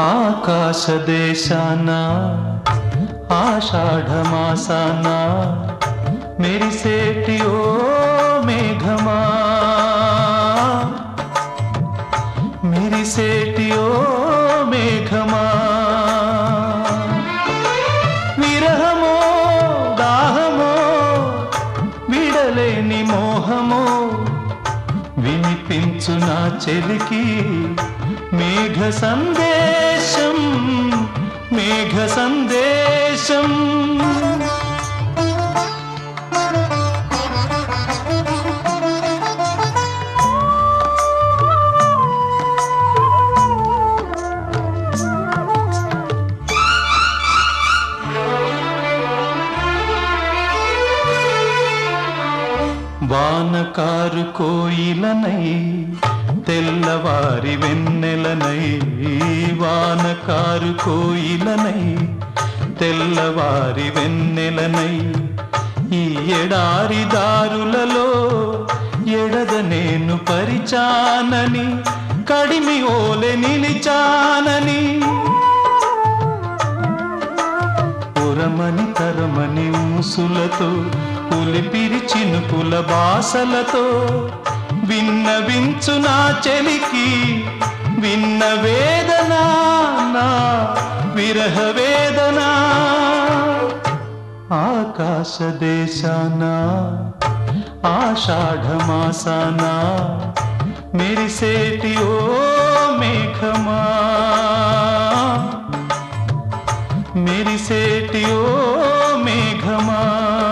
ఆకాశ దేశాన ఆషాఢమాసాన మెరిసేటి ఓ మేఘమా? మెరిసేటి ఓ మేఘమా? విరహమో దాహమో విడలేని మోహమో వినిపించు నా చెలికి మేఘ సందేశం మేఘ సందేశం వానకారు కోయిలనై తెల్లవారి వెన్నెలనై వానకారు కోయిలనై తెల్లవారి వెన్నెలనై. ఈ ఎడారి దారులలో ఎడద నేను పరిచానని కడిమి ఓలె నిలిచానని. పురమని తరమని ఊసులతో పులిపిరి చినుకుల బాసలతో విన్నవించు నా చెలికి విన్న వేదన నా విరహ వేదన. ఆకాశ దేశాన ఆషాఢమాసాన మెరిసేటి ఓ మేఘమా. మెరిసేటి ఓ మేఘమా.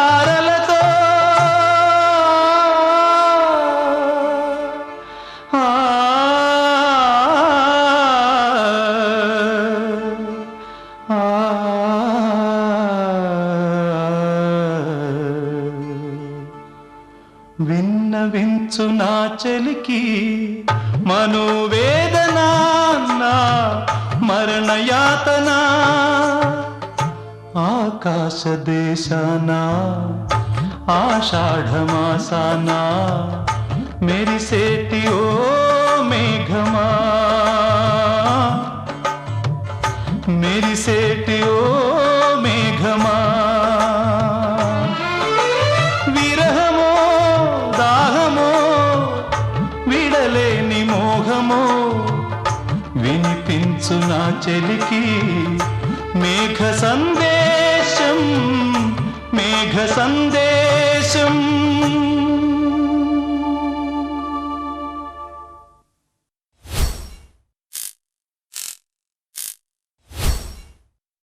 విన్నవించు నా చెలికి మనోవేదనా మరణయాతనా మరణయాతన? ఆకాశ దేశాన ఆషాఢమాసాన? మెరిసేటి ఓ మేఘమా? మెరిసేటి ఓ మేఘమా? వినిపించు నా చెలికి మేఘ సందేశం మేఘ సందేశం